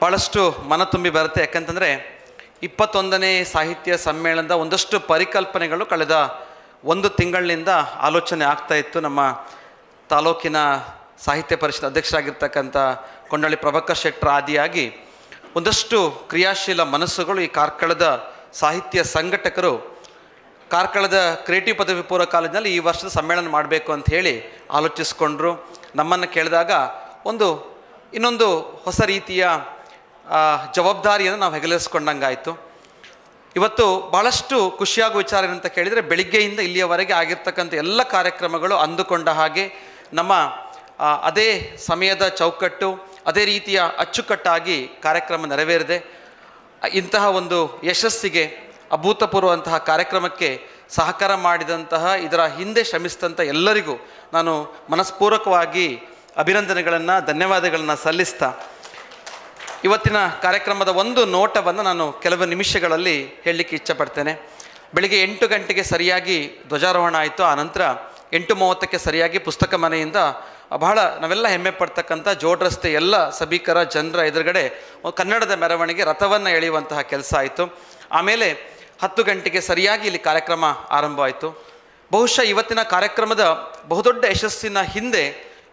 ಭಾಳಷ್ಟು ಮನ ತುಂಬಿ ಬರುತ್ತೆ. ಯಾಕಂತಂದರೆ ಇಪ್ಪತ್ತೊಂದನೇ ಸಾಹಿತ್ಯ ಸಮ್ಮೇಳನದ ಒಂದಷ್ಟು ಪರಿಕಲ್ಪನೆಗಳು ಕಳೆದ ಒಂದು ತಿಂಗಳಿನಿಂದ ಆಲೋಚನೆ ಆಗ್ತಾ ಇತ್ತು. ನಮ್ಮ ತಾಲೂಕಿನ ಸಾಹಿತ್ಯ ಪರಿಷತ್ ಅಧ್ಯಕ್ಷರಾಗಿರ್ತಕ್ಕಂಥ ಕೊಂಡಳ್ಳಿ ಪ್ರಭಾಕರ್ ಶೆಟ್ಟರ್ ಆದಿಯಾಗಿ ಒಂದಷ್ಟು ಕ್ರಿಯಾಶೀಲ ಮನಸ್ಸುಗಳು ಈ ಕಾರ್ಕಳದ ಸಾಹಿತ್ಯ ಸಂಘಟಕರು ಕಾರ್ಕಳದ ಕ್ರಿಯೇಟಿವ್ ಪದವಿ ಪೂರ್ವ ಕಾಲೇಜಿನಲ್ಲಿ ಈ ವರ್ಷದ ಸಮ್ಮೇಳನ ಮಾಡಬೇಕು ಅಂತ ಹೇಳಿ ಆಲೋಚಿಸ್ಕೊಂಡ್ರು. ನಮ್ಮನ್ನು ಕೇಳಿದಾಗ ಒಂದು ಇನ್ನೊಂದು ಹೊಸ ರೀತಿಯ ಜವಾಬ್ದಾರಿಯನ್ನು ನಾವು ಹೆಗಲಿಸ್ಕೊಂಡಂಗಾಯಿತು. ಇವತ್ತು ಭಾಳಷ್ಟು ಖುಷಿಯಾಗುವ ವಿಚಾರ ಏನಂತ ಕೇಳಿದರೆ, ಬೆಳಿಗ್ಗೆಯಿಂದ ಇಲ್ಲಿಯವರೆಗೆ ಆಗಿರ್ತಕ್ಕಂಥ ಎಲ್ಲ ಕಾರ್ಯಕ್ರಮಗಳು ಅಂದುಕೊಂಡ ಹಾಗೆ ನಮ್ಮ ಅದೇ ಸಮಯದ ಚೌಕಟ್ಟು, ಅದೇ ರೀತಿಯ ಅಚ್ಚುಕಟ್ಟಾಗಿ ಕಾರ್ಯಕ್ರಮ ನೆರವೇರಿದೆ. ಇಂತಹ ಒಂದು ಯಶಸ್ಸಿಗೆ, ಅಭೂತಪೂರ್ವಂತಹ ಕಾರ್ಯಕ್ರಮಕ್ಕೆ ಸಹಕಾರ ಮಾಡಿದಂತಹ, ಇದರ ಹಿಂದೆ ಶ್ರಮಿಸಿದಂಥ ಎಲ್ಲರಿಗೂ ನಾನು ಮನಸ್ಪೂರ್ವಕವಾಗಿ ಅಭಿನಂದನೆಗಳನ್ನು, ಧನ್ಯವಾದಗಳನ್ನು ಸಲ್ಲಿಸ್ತಾ ಇವತ್ತಿನ ಕಾರ್ಯಕ್ರಮದ ಒಂದು ನೋಟವನ್ನು ನಾನು ಕೆಲವು ನಿಮಿಷಗಳಲ್ಲಿ ಹೇಳಲಿಕ್ಕೆ ಇಚ್ಛಪಡ್ತೇನೆ ಬೆಳಿಗ್ಗೆ ಎಂಟು ಗಂಟೆಗೆ ಸರಿಯಾಗಿ ಧ್ವಜಾರೋಹಣ ಆಯಿತು. ಆ ನಂತರ ಎಂಟು ಮೂವತ್ತಕ್ಕೆ ಸರಿಯಾಗಿ ಪುಸ್ತಕ ಮನೆಯಿಂದ ಬಹಳ ನಾವೆಲ್ಲ ಹೆಮ್ಮೆ ಪಡ್ತಕ್ಕಂಥ ಜೋಡ್ ರಸ್ತೆ ಎಲ್ಲ ಸಭಿಕರ, ಜನರ ಎದುರುಗಡೆ ಕನ್ನಡದ ಮೆರವಣಿಗೆ, ರಥವನ್ನು ಎಳೆಯುವಂತಹ ಕೆಲಸ ಆಯಿತು. ಆಮೇಲೆ ಹತ್ತು ಗಂಟೆಗೆ ಸರಿಯಾಗಿ ಇಲ್ಲಿ ಕಾರ್ಯಕ್ರಮ ಆರಂಭವಾಯಿತು. ಬಹುಶಃ ಇವತ್ತಿನ ಕಾರ್ಯಕ್ರಮದ ಬಹುದೊಡ್ಡ ಯಶಸ್ಸಿನ ಹಿಂದೆ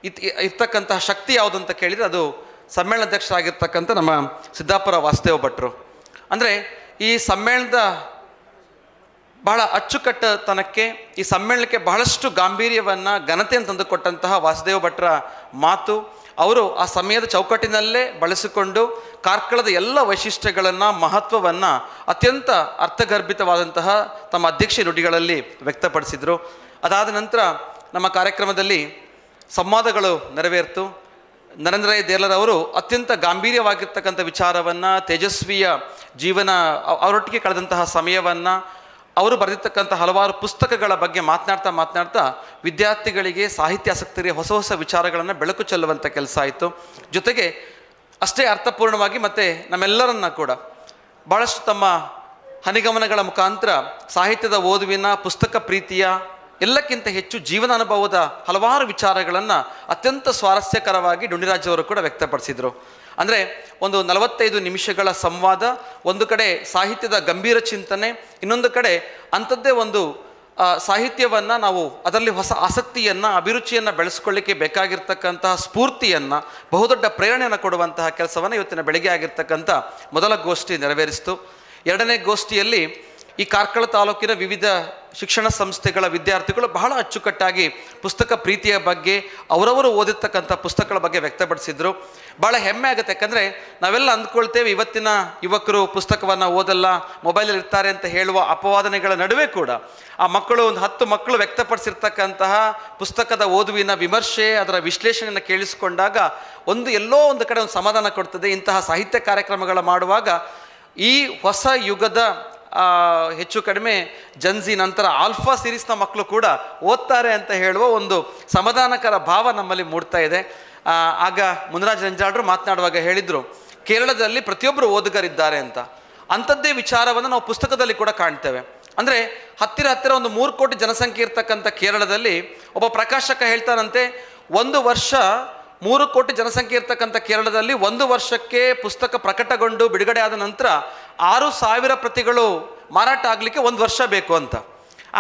ಇತ್ ಇರ್ತಕ್ಕಂತಹ ಶಕ್ತಿ ಯಾವುದು ಅಂತ ಕೇಳಿದರೆ ಅದು ಸಮ್ಮೇಳನಾಧ್ಯಕ್ಷರಾಗಿರ್ತಕ್ಕಂಥ ನಮ್ಮ ಸಿದ್ದಾಪುರ ವಾಸುದೇವ ಭಟ್ರು. ಅಂದರೆ ಈ ಸಮ್ಮೇಳನದ ಬಹಳ ಅಚ್ಚುಕಟ್ಟತನಕ್ಕೆ, ಈ ಸಮ್ಮೇಳನಕ್ಕೆ ಬಹಳಷ್ಟು ಗಾಂಭೀರ್ಯವನ್ನು, ಘನತೆಯನ್ನು ತಂದುಕೊಟ್ಟಂತಹ ವಾಸುದೇವ ಭಟ್ರ ಮಾತು, ಅವರು ಆ ಸಮಯದ ಚೌಕಟ್ಟಿನಲ್ಲೇ ಬಳಸಿಕೊಂಡು ಕಾರ್ಕಳದ ಎಲ್ಲ ವೈಶಿಷ್ಟ್ಯಗಳನ್ನು, ಮಹತ್ವವನ್ನು ಅತ್ಯಂತ ಅರ್ಥಗರ್ಭಿತವಾದಂತಹ ತಮ್ಮ ಅಧ್ಯಕ್ಷ ನುಡಿಗಳಲ್ಲಿ ವ್ಯಕ್ತಪಡಿಸಿದರು. ಅದಾದ ನಂತರ ನಮ್ಮ ಕಾರ್ಯಕ್ರಮದಲ್ಲಿ ಸಂವಾದಗಳು ನೆರವೇರಿತು. ನರೇಂದ್ರ ದೇಲರ್ ಅವರು ಅತ್ಯಂತ ಗಾಂಭೀರ್ಯವಾಗಿರ್ತಕ್ಕಂಥ ವಿಚಾರವನ್ನು, ತೇಜಸ್ವಿಯ ಜೀವನ ಅವರೊಟ್ಟಿಗೆ ಕಳೆದಂತಹ ಸಮಯವನ್ನು, ಅವರು ಬರೆದಿರ್ತಕ್ಕಂಥ ಹಲವಾರು ಪುಸ್ತಕಗಳ ಬಗ್ಗೆ ಮಾತನಾಡ್ತಾ ಮಾತನಾಡ್ತಾ ವಿದ್ಯಾರ್ಥಿಗಳಿಗೆ ಸಾಹಿತ್ಯ ಆಸಕ್ತರಿಗೆ ಹೊಸ ಹೊಸ ವಿಚಾರಗಳನ್ನು ಬೆಳಕು ಚೆಲ್ಲುವಂಥ ಕೆಲಸ ಆಯಿತು. ಜೊತೆಗೆ ಅಷ್ಟೇ ಅರ್ಥಪೂರ್ಣವಾಗಿ ಮತ್ತು ನಮ್ಮೆಲ್ಲರನ್ನ ಕೂಡ ಭಾಳಷ್ಟು ತಮ್ಮ ಹನಿಗಮನಗಳ ಮುಖಾಂತರ ಸಾಹಿತ್ಯದ ಓದುವಿನ, ಪುಸ್ತಕ ಪ್ರೀತಿಯ ಎಲ್ಲಕ್ಕಿಂತ ಹೆಚ್ಚು ಜೀವನ ಅನುಭವದ ಹಲವಾರು ವಿಚಾರಗಳನ್ನು ಅತ್ಯಂತ ಸ್ವಾರಸ್ಯಕರವಾಗಿ ಡುಂಡಿರಾಜ್ ಅವರು ಕೂಡ ವ್ಯಕ್ತಪಡಿಸಿದರು. ಅಂದರೆ ಒಂದು ನಲವತ್ತೈದು ನಿಮಿಷಗಳ ಸಂವಾದ, ಒಂದು ಕಡೆ ಸಾಹಿತ್ಯದ ಗಂಭೀರ ಚಿಂತನೆ, ಇನ್ನೊಂದು ಕಡೆ ಅಂಥದ್ದೇ ಒಂದು ಸಾಹಿತ್ಯವನ್ನು ನಾವು ಅದರಲ್ಲಿ ಹೊಸ ಆಸಕ್ತಿಯನ್ನು, ಅಭಿರುಚಿಯನ್ನು ಬೆಳೆಸ್ಕೊಳ್ಳಿಕ್ಕೆ ಬೇಕಾಗಿರ್ತಕ್ಕಂತಹ ಸ್ಫೂರ್ತಿಯನ್ನು, ಬಹುದೊಡ್ಡ ಪ್ರೇರಣೆಯನ್ನು ಕೊಡುವಂತಹ ಕೆಲಸವನ್ನು ಇವತ್ತಿನ ಬೆಳಗ್ಗೆ ಆಗಿರ್ತಕ್ಕಂಥ ಮೊದಲ ಗೋಷ್ಠಿ ನೆರವೇರಿಸಿತು. ಎರಡನೇ ಗೋಷ್ಠಿಯಲ್ಲಿ ಈ ಕಾರ್ಕಳ ತಾಲೂಕಿನ ವಿವಿಧ ಶಿಕ್ಷಣ ಸಂಸ್ಥೆಗಳ ವಿದ್ಯಾರ್ಥಿಗಳು ಬಹಳ ಅಚ್ಚುಕಟ್ಟಾಗಿ ಪುಸ್ತಕ ಪ್ರೀತಿಯ ಬಗ್ಗೆ, ಅವರವರು ಓದಿರ್ತಕ್ಕಂಥ ಪುಸ್ತಕಗಳ ಬಗ್ಗೆ ವ್ಯಕ್ತಪಡಿಸಿದರು. ಭಾಳ ಹೆಮ್ಮೆ ಆಗುತ್ತೆ. ಯಾಕಂದರೆ ನಾವೆಲ್ಲ ಅಂದ್ಕೊಳ್ತೇವೆ, ಇವತ್ತಿನ ಯುವಕರು ಪುಸ್ತಕವನ್ನು ಓದಲ್ಲ, ಮೊಬೈಲಲ್ಲಿ ಇರ್ತಾರೆ ಅಂತ ಹೇಳುವ ಅಪವಾದನೆಗಳ ನಡುವೆ ಕೂಡ ಆ ಮಕ್ಕಳು, ಒಂದು ಹತ್ತು ಮಕ್ಕಳು ವ್ಯಕ್ತಪಡಿಸಿರ್ತಕ್ಕಂತಹ ಪುಸ್ತಕದ ಓದುವಿನ ವಿಮರ್ಶೆ, ಅದರ ವಿಶ್ಲೇಷಣೆಯನ್ನು ಕೇಳಿಸಿಕೊಂಡಾಗ ಒಂದು ಎಲ್ಲೋ ಒಂದು ಕಡೆ ಒಂದು ಸಮಾಧಾನ ಕೊಡ್ತದೆ. ಇಂತಹ ಸಾಹಿತ್ಯ ಕಾರ್ಯಕ್ರಮಗಳ ಮಾಡುವಾಗ ಈ ಹೊಸ ಯುಗದ ಹೆಚ್ಚು ಕಡಿಮೆ ಜನ್ಸಿ ನಂತರ ಆಲ್ಫಾ ಸಿರೀಸ್ನ ಮಕ್ಕಳು ಕೂಡ ಓದ್ತಾರೆ ಅಂತ ಹೇಳುವ ಒಂದು ಸಮಾಧಾನಕರ ಭಾವ ನಮ್ಮಲ್ಲಿ ಮೂಡ್ತಾ ಇದೆ. ಆಗ ಮುನರಾಜ್ ರಂಜಾಡ್ರು ಮಾತನಾಡುವಾಗ ಹೇಳಿದರು, ಕೇರಳದಲ್ಲಿ ಪ್ರತಿಯೊಬ್ಬರು ಓದುಗರಿದ್ದಾರೆ ಅಂತ. ಅಂಥದ್ದೇ ವಿಚಾರವನ್ನು ನಾವು ಪುಸ್ತಕದಲ್ಲಿ ಕೂಡ ಕಾಣ್ತೇವೆ. ಅಂದರೆ ಹತ್ತಿರ ಹತ್ತಿರ ಒಂದು ಮೂರು ಕೋಟಿ ಜನಸಂಖ್ಯೆ ಇರ್ತಕ್ಕಂಥ ಕೇರಳದಲ್ಲಿ ಒಬ್ಬ ಪ್ರಕಾಶಕ ಹೇಳ್ತಾನಂತೆ, ಒಂದು ವರ್ಷ ಮೂರು ಕೋಟಿ ಜನಸಂಖ್ಯೆ ಇರ್ತಕ್ಕಂಥ ಕೇರಳದಲ್ಲಿ ಒಂದು ವರ್ಷಕ್ಕೆ ಪುಸ್ತಕ ಪ್ರಕಟಗೊಂಡು ಬಿಡುಗಡೆ ಆದ ನಂತರ ಆರು ಸಾವಿರ ಪ್ರತಿಗಳು ಮಾರಾಟ ಆಗಲಿಕ್ಕೆ ಒಂದು ವರ್ಷ ಬೇಕು ಅಂತ.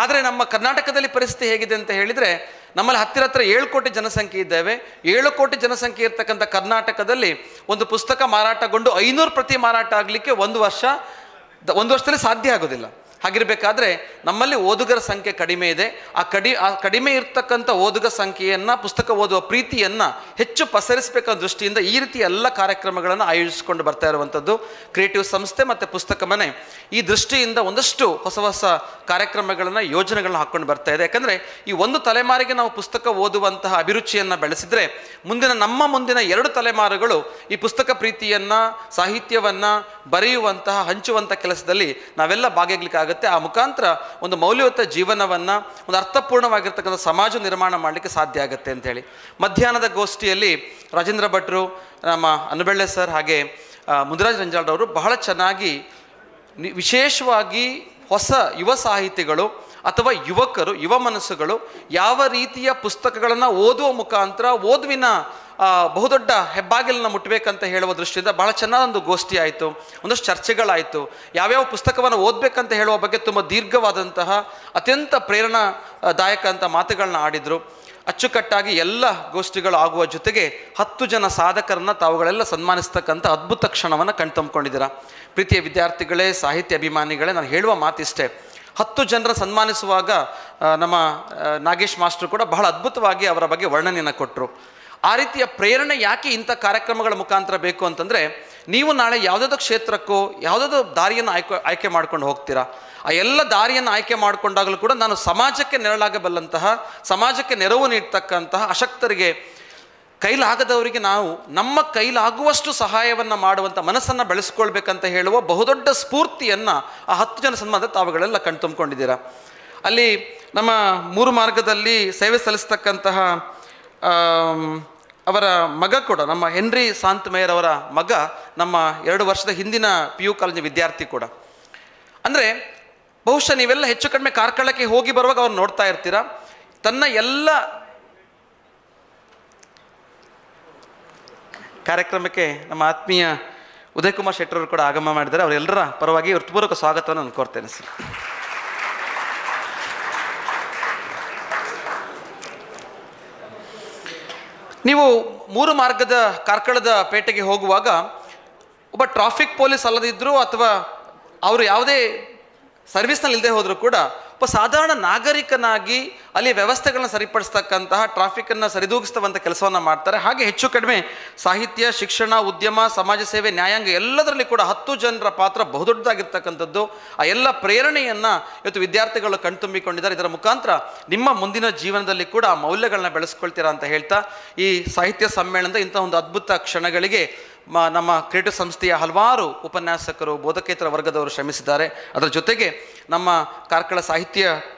ಆದರೆ ನಮ್ಮ ಕರ್ನಾಟಕದಲ್ಲಿ ಪರಿಸ್ಥಿತಿ ಹೇಗಿದೆ ಅಂತ ಹೇಳಿದರೆ ನಮ್ಮಲ್ಲಿ ಹತ್ತಿರ ಹತ್ತಿರ ಏಳು ಕೋಟಿ ಜನಸಂಖ್ಯೆ ಇದ್ದೇವೆ. ಏಳು ಕೋಟಿ ಜನಸಂಖ್ಯೆ ಇರ್ತಕ್ಕಂಥ ಕರ್ನಾಟಕದಲ್ಲಿ ಒಂದು ಪುಸ್ತಕ ಮಾರಾಟಗೊಂಡು ಐನೂರು ಪ್ರತಿ ಮಾರಾಟ ಆಗಲಿಕ್ಕೆ ಒಂದು ವರ್ಷ, ಒಂದು ವರ್ಷದಲ್ಲಿ ಸಾಧ್ಯ ಆಗೋದಿಲ್ಲ. ಹಾಗಿರಬೇಕಾದ್ರೆ ನಮ್ಮಲ್ಲಿ ಓದುಗರ ಸಂಖ್ಯೆ ಕಡಿಮೆ ಇದೆ. ಆ ಕಡಿ, ಆ ಕಡಿಮೆ ಇರ್ತಕ್ಕಂಥ ಓದುಗ ಸಂಖ್ಯೆಯನ್ನು, ಪುಸ್ತಕ ಓದುವ ಪ್ರೀತಿಯನ್ನು ಹೆಚ್ಚು ಪಸರಿಸಬೇಕನ್ನೋ ದೃಷ್ಟಿಯಿಂದ ಈ ರೀತಿ ಎಲ್ಲ ಕಾರ್ಯಕ್ರಮಗಳನ್ನು ಆಯೋಜಿಸಿಕೊಂಡು ಬರ್ತಾ ಇರುವಂಥದ್ದು ಕ್ರಿಯೇಟಿವ್ ಸಂಸ್ಥೆ ಮತ್ತು ಪುಸ್ತಕ ಮನೆ. ಈ ದೃಷ್ಟಿಯಿಂದ ಒಂದಷ್ಟು ಹೊಸ ಹೊಸ ಕಾರ್ಯಕ್ರಮಗಳನ್ನು, ಯೋಜನೆಗಳನ್ನ ಹಾಕ್ಕೊಂಡು ಬರ್ತಾ ಇದೆ. ಯಾಕಂದರೆ ಈ ಒಂದು ತಲೆಮಾರಿಗೆ ನಾವು ಪುಸ್ತಕ ಓದುವಂತಹ ಅಭಿರುಚಿಯನ್ನು ಬೆಳೆಸಿದರೆ ಮುಂದಿನ ನಮ್ಮ ಮುಂದಿನ ಎರಡು ತಲೆಮಾರುಗಳು ಈ ಪುಸ್ತಕ ಪ್ರೀತಿಯನ್ನು, ಸಾಹಿತ್ಯವನ್ನು ಬರೆಯುವಂತಹ ಹಂಚುವಂಥ ಕೆಲಸದಲ್ಲಿ ನಾವೆಲ್ಲ ಭಾಗಿಯಾಗಲಿಕ್ಕಾಗುತ್ತೆ. ಆ ಮುಖಾಂತರ ಒಂದು ಮೌಲ್ಯಯುತ ಜೀವನವನ್ನು, ಒಂದು ಅರ್ಥಪೂರ್ಣವಾಗಿರ್ತಕ್ಕಂಥ ಸಮಾಜ ನಿರ್ಮಾಣ ಮಾಡಲಿಕ್ಕೆ ಸಾಧ್ಯ ಆಗುತ್ತೆ ಅಂತೇಳಿ ಮಧ್ಯಾಹ್ನದ ಗೋಷ್ಠಿಯಲ್ಲಿ ರಾಜೇಂದ್ರ ಭಟ್ರು, ನಮ್ಮ ಅನುಬೆಳ್ಳೆ ಸರ್ ಹಾಗೆ ಮುದ್ರಾಜ್ ರಂಜಾಳ್ರವರು ಬಹಳ ಚೆನ್ನಾಗಿ ವಿಶೇಷವಾಗಿ ಹೊಸ ಯುವ ಸಾಹಿತಿಗಳು ಅಥವಾ ಯುವಕರು, ಯುವ ಮನಸ್ಸುಗಳು ಯಾವ ರೀತಿಯ ಪುಸ್ತಕಗಳನ್ನು ಓದುವ ಮುಖಾಂತರ ಓದುವಿನ ಬಹುದೊಡ್ಡ ಹೆಬ್ಬಾಗಿಲನ್ನು ಮುಟ್ಟಬೇಕಂತ ಹೇಳುವ ದೃಷ್ಟಿಯಿಂದ ಬಹಳ ಚೆನ್ನಾದ ಒಂದು ಗೋಷ್ಠಿ ಆಯಿತು, ಒಂದಷ್ಟು ಚರ್ಚೆಗಳಾಯಿತು. ಯಾವ್ಯಾವ ಪುಸ್ತಕವನ್ನು ಓದಬೇಕಂತ ಹೇಳುವ ಬಗ್ಗೆ ತುಂಬ ದೀರ್ಘವಾದಂತಹ ಅತ್ಯಂತ ಪ್ರೇರಣಾದಾಯಕ ಅಂತ ಮಾತುಗಳನ್ನ ಆಡಿದರು. ಅಚ್ಚುಕಟ್ಟಾಗಿ ಎಲ್ಲ ಗೋಷ್ಠಿಗಳು ಆಗುವ ಜೊತೆಗೆ ಹತ್ತು ಜನ ಸಾಧಕರನ್ನು ತಾವುಗಳೆಲ್ಲ ಸನ್ಮಾನಿಸ್ತಕ್ಕಂಥ ಅದ್ಭುತ ಕ್ಷಣವನ್ನು ಕಣ್ತಂಬ್ಕೊಂಡಿದ್ದೀರಾ. ಪ್ರೀತಿಯ ವಿದ್ಯಾರ್ಥಿಗಳೇ, ಸಾಹಿತ್ಯ ಅಭಿಮಾನಿಗಳೇ, ನಾನು ಹೇಳುವ ಮಾತಿಷ್ಟೇ. ಹತ್ತು ಜನರ ಸನ್ಮಾನಿಸುವಾಗ ನಮ್ಮ ನಾಗೇಶ್ ಮಾಸ್ಟರ್ ಕೂಡ ಬಹಳ ಅದ್ಭುತವಾಗಿ ಅವರ ಬಗ್ಗೆ ವರ್ಣನೆಯನ್ನು ಕೊಟ್ಟರು ಆ ರೀತಿಯ ಪ್ರೇರಣೆ ಯಾಕೆ ಇಂಥ ಕಾರ್ಯಕ್ರಮಗಳ ಮುಖಾಂತರ ಬೇಕು ಅಂತಂದರೆ, ನೀವು ನಾಳೆ ಯಾವುದಾದ್ರು ಕ್ಷೇತ್ರಕ್ಕೂ, ಯಾವುದಾದ್ರು ದಾರಿಯನ್ನು ಆಯ್ಕೆ ಆಯ್ಕೆ ಮಾಡ್ಕೊಂಡು ಹೋಗ್ತೀರಾ? ಆ ಎಲ್ಲ ದಾರಿಯನ್ನು ಆಯ್ಕೆ ಮಾಡಿಕೊಂಡಾಗಲೂ ಕೂಡ ನಾನು ಸಮಾಜಕ್ಕೆ ನೆರಳಾಗಬಲ್ಲಂತಹ, ಸಮಾಜಕ್ಕೆ ನೆರವು ನೀಡ್ತಕ್ಕಂತಹ ಅಶಕ್ತರಿಗೆ ಕೈಲಾಗದವರಿಗೆ ನಾವು, ನಮ್ಮ ಕೈಲಾಗುವಷ್ಟು ಸಹಾಯವನ್ನು ಮಾಡುವಂಥ ಮನಸ್ಸನ್ನು ಬೆಳೆಸ್ಕೊಳ್ಬೇಕಂತ ಹೇಳುವ ಬಹುದೊಡ್ಡ ಸ್ಫೂರ್ತಿಯನ್ನು ಆ ಹತ್ತು ಜನ ಸನ್ಮಾನದ ತಾವುಗಳೆಲ್ಲ ಕಣ್ತುಂಬಿಕೊಂಡಿದ್ದೀರಾ? ಅಲ್ಲಿ ನಮ್ಮ ಮೂರು ಮಾರ್ಗದಲ್ಲಿ ಸೇವೆ ಸಲ್ಲಿಸ್ತಕ್ಕಂತಹ ಅವರ ಮಗ ಕೂಡ, ನಮ್ಮ ಹೆನ್ರಿ ಸಾಂತಮೇಯರ್ ಅವರ ಮಗ, ನಮ್ಮ ಎರಡು ವರ್ಷದ ಹಿಂದಿನ ಪಿ ಯು ಕಾಲೇಜಿನ ವಿದ್ಯಾರ್ಥಿ ಕೂಡ. ಅಂದರೆ, ಬಹುಶಃ ನೀವೆಲ್ಲ ಹೆಚ್ಚು ಕಡಿಮೆ ಕಾರ್ಕಳಕ್ಕೆ ಹೋಗಿ ಬರುವಾಗ ಅವ್ರು ನೋಡ್ತಾ ಇರ್ತೀರಾ? ತನ್ನ ಎಲ್ಲ ಕಾರ್ಯಕ್ರಮಕ್ಕೆ ನಮ್ಮ ಆತ್ಮೀಯ ಉದಯ್ ಕುಮಾರ್ ಶೆಟ್ಟರ್ ಕೂಡ ಆಗಮ ಮಾಡಿದ್ದಾರೆ. ಅವರೆಲ್ಲರ ಪರವಾಗಿ ಹೃತ್ಪೂರ್ವಕ ಸ್ವಾಗತವನ್ನು ನಾನು ಕೋರ್ತೇನೆ ಸರ್. ನೀವು ಮೂರು ಮಾರ್ಗದ ಕಾರ್ಕಳದ ಪೇಟೆಗೆ ಹೋಗುವಾಗ ಒಬ್ಬ ಟ್ರಾಫಿಕ್ ಪೊಲೀಸ್ ಅಲ್ಲದಿದ್ದರೂ ಅಥವಾ ಅವರು ಯಾವುದೇ ಸರ್ವಿಸ್ನಲ್ಲಿ ಇಲ್ಲದೆ ಹೋದರೂ ಕೂಡ ಒಬ್ಬ ಸಾಧಾರಣ ನಾಗರಿಕನಾಗಿ ಅಲ್ಲಿ ವ್ಯವಸ್ಥೆಗಳನ್ನ ಸರಿಪಡಿಸ್ತಕ್ಕಂತಹ ಟ್ರಾಫಿಕನ್ನು ಸರಿದೂಗಿಸ್ತವಂಥ ಕೆಲಸವನ್ನು ಮಾಡ್ತಾರೆ. ಹಾಗೆ ಹೆಚ್ಚು ಕಡಿಮೆ ಸಾಹಿತ್ಯ, ಶಿಕ್ಷಣ, ಉದ್ಯಮ, ಸಮಾಜ ಸೇವೆ, ನ್ಯಾಯಾಂಗ ಎಲ್ಲದರಲ್ಲಿ ಕೂಡ ಹತ್ತು ಜನರ ಪಾತ್ರ ಬಹುದೊಡ್ಡದಾಗಿರ್ತಕ್ಕಂಥದ್ದು. ಆ ಎಲ್ಲ ಪ್ರೇರಣೆಯನ್ನು ಇವತ್ತು ವಿದ್ಯಾರ್ಥಿಗಳು ಕಣ್ತುಂಬಿಕೊಂಡಿದ್ದಾರೆ. ಇದರ ಮುಖಾಂತರ ನಿಮ್ಮ ಮುಂದಿನ ಜೀವನದಲ್ಲಿ ಕೂಡ ಆ ಮೌಲ್ಯಗಳನ್ನ ಬೆಳೆಸ್ಕೊಳ್ತೀರಾ ಅಂತ ಹೇಳ್ತಾ ಈ ಸಾಹಿತ್ಯ ಸಮ್ಮೇಳನದ ಇಂಥ ಒಂದು ಅದ್ಭುತ ಕ್ಷಣಗಳಿಗೆ ನಮ್ಮ ಕ್ರಿಯೇಟಿವ್ ಸಂಸ್ಥೆಯ ಹಲವಾರು ಉಪನ್ಯಾಸಕರು, ಬೋಧಕೇತರ ವರ್ಗದವರು ಶ್ರಮಿಸಿದ್ದಾರೆ. ಅದರ ಜೊತೆಗೆ ನಮ್ಮ ಕಾರ್ಕಳ ಸಾಹಿತ್ಯ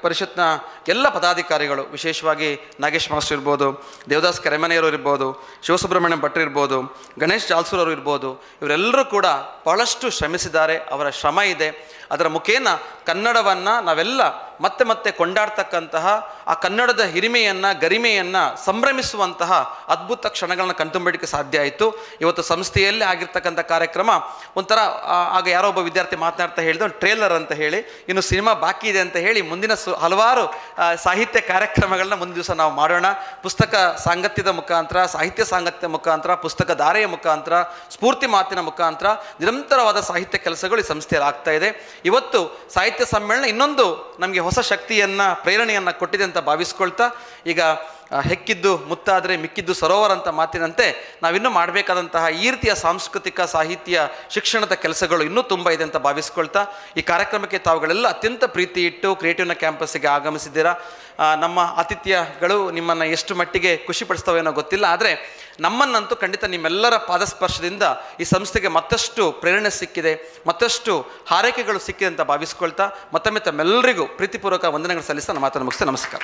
ಪರಿಷತ್ನ ಎಲ್ಲ ಪದಾಧಿಕಾರಿಗಳು, ವಿಶೇಷವಾಗಿ ನಾಗೇಶ್ ಮಾಸ್ಟರ್ ಇರ್ಬೋದು, ದೇವದಾಸ್ ಕೆರೆಮನೆಯವರು ಇರ್ಬೋದು, ಶಿವಸುಬ್ರಹ್ಮಣ್ಯ ಭಟ್ರು ಇರ್ಬೋದು, ಗಣೇಶ್ ಜಾಲ್ಸೂರವರು ಇರ್ಬೋದು, ಇವರೆಲ್ಲರೂ ಕೂಡ ಬಹಳಷ್ಟು ಶ್ರಮಿಸಿದ್ದಾರೆ. ಅವರ ಶ್ರಮ ಇದೆ. ಅದರ ಮುಖೇನ ಕನ್ನಡವನ್ನು ನಾವೆಲ್ಲ ಮತ್ತೆ ಮತ್ತೆ ಕೊಂಡಾಡ್ತಕ್ಕಂತಹ ಆ ಕನ್ನಡದ ಹಿರಿಮೆಯನ್ನು, ಗರಿಮೆಯನ್ನು ಸಂಭ್ರಮಿಸುವಂತಹ ಅದ್ಭುತ ಕ್ಷಣಗಳನ್ನು ಕಣ್ತುಂಬಿಡಿಕೆ ಸಾಧ್ಯ ಆಯಿತು. ಇವತ್ತು ಸಂಸ್ಥೆಯಲ್ಲೇ ಆಗಿರ್ತಕ್ಕಂಥ ಕಾರ್ಯಕ್ರಮ, ಒಂಥರ ಆಗ ಯಾರೋ ಒಬ್ಬ ವಿದ್ಯಾರ್ಥಿ ಮಾತನಾಡ್ತಾ ಹೇಳಿದ ಟ್ರೇಲರ್ ಅಂತ ಹೇಳಿ, ಇನ್ನು ಸಿನಿಮಾ ಬಾಕಿ ಇದೆ ಅಂತ ಹೇಳಿ ಮುಂದಿನ ಸು, ಹಲವಾರು ಸಾಹಿತ್ಯ ಕಾರ್ಯಕ್ರಮಗಳನ್ನ ಮುಂದಿನ ದಿವಸ ನಾವು ಮಾಡೋಣ. ಪುಸ್ತಕ ಸಾಂಗತ್ಯದ ಮುಖಾಂತರ, ಸಾಹಿತ್ಯ ಸಾಂಗತ್ಯ ಮುಖಾಂತರ, ಪುಸ್ತಕ ಧಾರೆಯ ಮುಖಾಂತರ, ಸ್ಫೂರ್ತಿ ಮಾತಿನ ಮುಖಾಂತರ, ನಿರಂತರವಾದ ಸಾಹಿತ್ಯ ಕೆಲಸಗಳು ಈ ಸಂಸ್ಥೆಯಲ್ಲಿ ಆಗ್ತಾ ಇದೆ. ಇವತ್ತು ಸಾಹಿತ್ಯ ಸಮ್ಮೇಳನ ಇನ್ನೊಂದು ನಮಗೆ ಹೊಸ ಶಕ್ತಿಯನ್ನು, ಪ್ರೇರಣೆಯನ್ನು ಕೊಟ್ಟಿದೆ ಅಂತ ಭಾವಿಸ್ಕೊಳ್ತಾ ಈಗ ಹೆಕ್ಕಿದ್ದು ಮುತ್ತಾದರೆ ಮಿಕ್ಕಿದ್ದು ಸರೋವರ ಅಂತ ಮಾತಿನಂತೆ ನಾವಿನ್ನೂ ಮಾಡಬೇಕಾದಂತಹ ಈ ರೀತಿಯ ಸಾಂಸ್ಕೃತಿಕ ಸಾಹಿತ್ಯ ಶಿಕ್ಷಣದ ಕೆಲಸಗಳು ಇನ್ನೂ ತುಂಬ ಇದೆ ಅಂತ ಭಾವಿಸ್ಕೊಳ್ತಾ ಈ ಕಾರ್ಯಕ್ರಮಕ್ಕೆ ತಾವುಗಳೆಲ್ಲ ಅತ್ಯಂತ ಪ್ರೀತಿ ಇಟ್ಟು ಕ್ರಿಯೇಟಿವ್ನ ಕ್ಯಾಂಪಸ್ಸಿಗೆ ಆಗಮಿಸಿದ್ದೀರಾ. ನಮ್ಮ ಆತಿಥ್ಯಗಳು ನಿಮ್ಮನ್ನು ಎಷ್ಟು ಮಟ್ಟಿಗೆ ಖುಷಿಪಡಿಸ್ತವೇನೋ ಗೊತ್ತಿಲ್ಲ, ಆದರೆ ನಮ್ಮನ್ನಂತೂ ಖಂಡಿತ ನಿಮ್ಮೆಲ್ಲರ ಪಾದಸ್ಪರ್ಶದಿಂದ ಈ ಸಂಸ್ಥೆಗೆ ಮತ್ತಷ್ಟು ಪ್ರೇರಣೆ ಸಿಕ್ಕಿದೆ, ಮತ್ತಷ್ಟು ಹಾರೈಕೆಗಳು ಸಿಕ್ಕಿದೆ ಅಂತ ಭಾವಿಸ್ಕೊಳ್ತಾ ಮತ್ತೊಮ್ಮೆ ತಮ್ಮೆಲ್ಲರಿಗೂ ಪ್ರೀತಿಪೂರ್ವಕ ವಂದನೆಗಳು ಸಲ್ಲಿಸ್ತಾ ನಮ್ಮ ಮಾತನ್ನು ಮುಗಿಸ್ತಾ ನಮಸ್ಕಾರ.